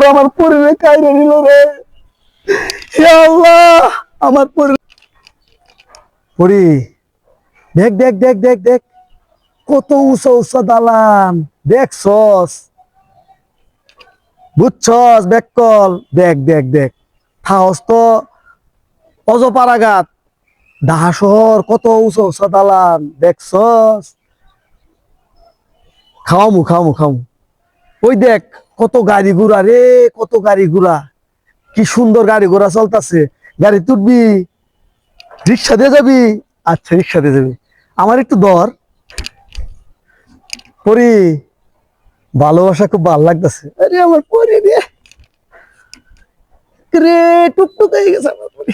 শহর আমার পরিরে কাইরে নিল রে। হে আল্লাহ, আমার পরি পরি দেখ দেখ দেখ দেখ দেখ, কত উঁচা উঁচা দালান। দেখছস বুঝছস বেকল দেখ দেখ দেখ থাহস তো অজপাড়াঘাট ঢাকা শহর কত উঁচা উঁচা দালান। দেখছস খাওয়ামু খাওয়ামু খাওয়ামু। ওই দেখ কত গাড়ি ঘোড়া রে, কত গাড়ি ঘোড়া। কি সুন্দর গাড়ি ঘোড়া চলতেছে। গাড়ি তুলবি রিক্সা দিয়ে যাবি। আচ্ছা রিক্সা দিয়ে যাবি। আমার একটু দর পরি, ভালোবাসা খুব ভালো লাগতেছে। আরে আমার পরি রে। রে টুকটুক হয়ে গেছে আমার পরি।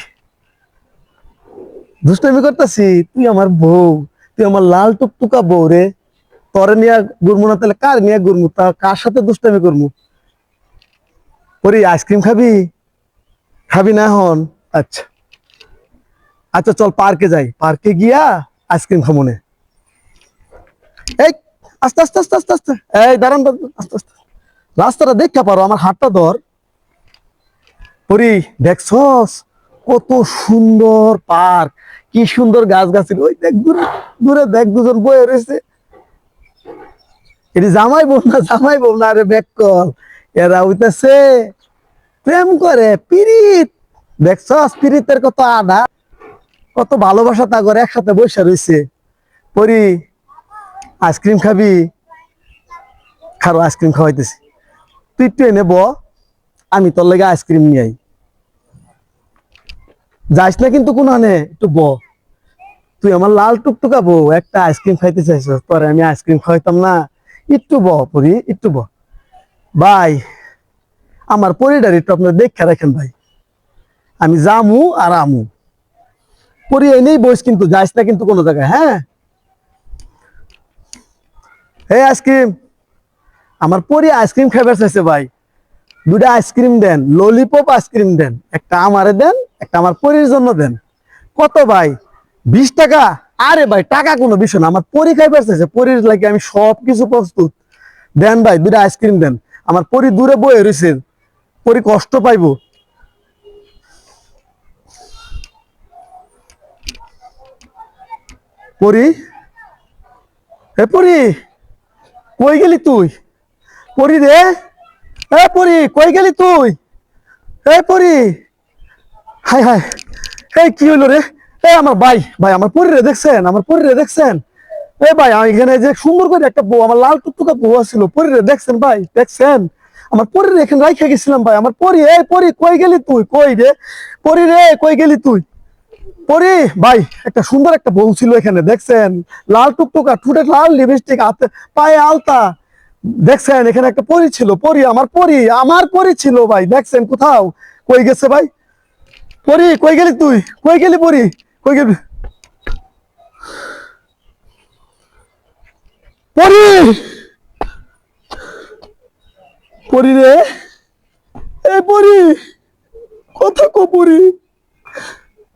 দুষ্টামি করতেছি, তুই আমার বউ, তুই আমার লাল টুকটুকা বউ রে। তরে নিয়ে ঘুরবো না, তাহলে কার নিয়ে ঘুরবো তা কার সাথে দুষ্টামি করব পরি আইসক্রিম খাবি? খাবি না এখন? আচ্ছা। আচ্ছা চল পার্কে যাই। পার্কে গিয়া আইসক্রিম খাব নে। এই, আস্তে আস্তে আস্তে আস্তে আস্তে। এই, দাঁড়ান আস্তে আস্তে। রাস্তাটা দেখা পারো, আমার হাতটা ধর। পরি দেখছস? কত সুন্দর পার্ক। কি সুন্দর গাছ গাছের ওই দেখ, দূরে দূরে দেখ, দুজন বয়ে রয়েছে। এটি জামাই বোন না, জামাই বোন না, আরে বেকল। এরা উইতেছে প্রেম করে পিরিত দেখছস পিরিতের কত আদা, কত ভালোবাসা তা করে একসাথে বসে রয়েছে পরি, আইসক্রিম খাবি? খারো, আইসক্রিম খাওয়াইতেছি। তুই ট্রেনে ব, আমি তোর লেগে আইসক্রিম নিয়ে আই। না কিন্তু কোন আনে একটু ব। তুই আমার লাল টুকটুকা বউ, একটা আইসক্রিম খাইতে চাইছ তোরে আমি আইসক্রিম খাওয়াইতাম না। একটু ব পরি, একটু ব ভাই, আমার পরিডার একটু আপনার দেখে রাখেন ভাই। আমি জামু আর আমু। পরি এনেই বইস কিন্তু, যাইস না কিন্তু কোনো জায়গায় হ্যাঁ? এই আইসক্রিম, আমার পরি আইসক্রিম খাইবার চাইছে ভাই। দুটা আইসক্রিম দেন, ললিপপ আইসক্রিম দেন, একটা আমারে দেন, একটা আমার পরির জন্য দেন। কত ভাই? বিশ টাকা? আরে ভাই, টাকা কোনো বিষয় না। আমার পরি চাইছে পরির লাগে আমি সব কিছু প্রস্তুত। দেন ভাই দুটা আইসক্রিম দেন। আমার পরি দূরে বয়ে রয়েছে পরি কষ্ট পাইবো। পরি? হে পরি, কই গেলি তুই? পরি রে? এ পরি, কই গেলি তুই? হে পরি? হাই হাই এই কি হইল রে? আমার ভাই ভাই, আমার পরি রে দেখছেন, আমার পরি রে দেখছেন। এ ভাই, আমি এখানে যে সুন্দর করে একটা বউ, আমার লাল টুকটুকা বউ ছিল পরি রে দেখছেন ভাই, দেখছেন? আমার পরি রে এখানে রাইখে গেছিলাম ভাই, আমার পরি, এই পরি, কই গেলি তুই? কই রে? পরি রে, কই গেলি তুই? পরি, ভাই, একটা সুন্দর একটা বউ ছিল এখানে, দেখছেন? লাল টুকটুকা, ঠুটে লাল লিপস্টিক হাতে, পায়ে আলতা। দেখছেন, এখানে একটা পরি ছিল, পরি, আমার পরি আমার পরি ছিল ভাই, দেখছেন কোথাও? কই গেছে ভাই? পরি, কই গেলি তুই? কই গেলি পরি? কই গেলি? পরি! পরি রে। এই পরি! কথা কো পরি।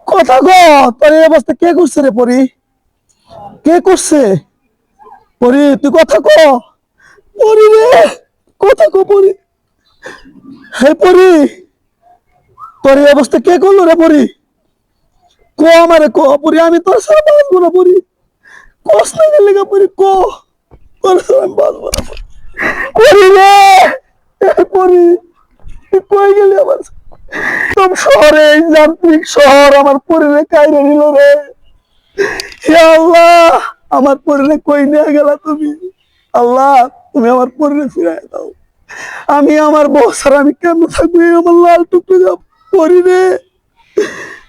কথা গো তোর এই অবস্থা কে করছে রে পরি? কে করছে? পরি, তুই কথা ক। পরি রে, কথা কো পরি। হে পরি, তোর এই অবস্থা কে করল রে পরি? ক আমারে ক পরি আমি তোর সাথে বাঁচবো না পরি কস না গেলে পরি ক। তোর সাথে আমি বাঁচবো না পরি। রে! পরি কই গেলি আমার? একদম শহরে যান্ত্রিক শহর আমার পরিরে কাইরে নিল রে। হে আল্লাহ, আমার পরিরে কই নিয়ে গেলা তুমি? আল্লাহ, তুমি আমার পরিরে ফিরাই দাও। আমি আমার বসার আমি কেমন থাকব? আমার লাল টুকটু যা পরি রে।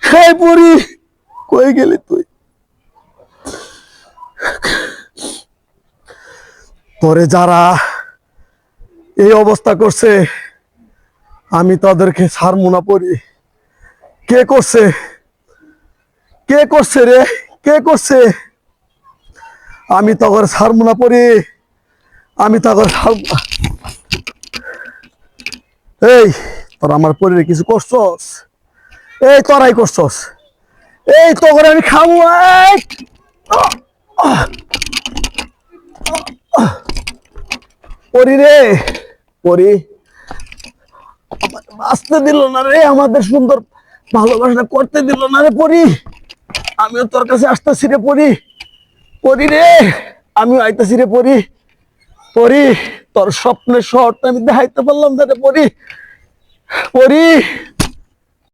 হ্যাঁ পরি কই গেলি তুই? তোরে যারা এই অবস্থা করছে, আমি তাদেরকে ছাড়বো না পড়ি। কে করছে? কে করছে রে? কে করছে? আমি তখন ছাড়বো না পড়ি। আমি তখন। এই, তোর আমার পরিরে কিছু করছস? এই, তোরাই করছস? এই তখন আমি খাব! পরি রে, পরি। বাঁচতে দিল না রে, আমাদের সুন্দর ভালোবাসা করতে দিল না রে, পরি। আমিও তোর কাছে আসতেছি রে, পরি। পরি রে, আমিও আইতেছি রে, পরি। পরি, তোর স্বপ্নের শহরটা আমি দেখাইতে পারলাম না রে, পরি। পরি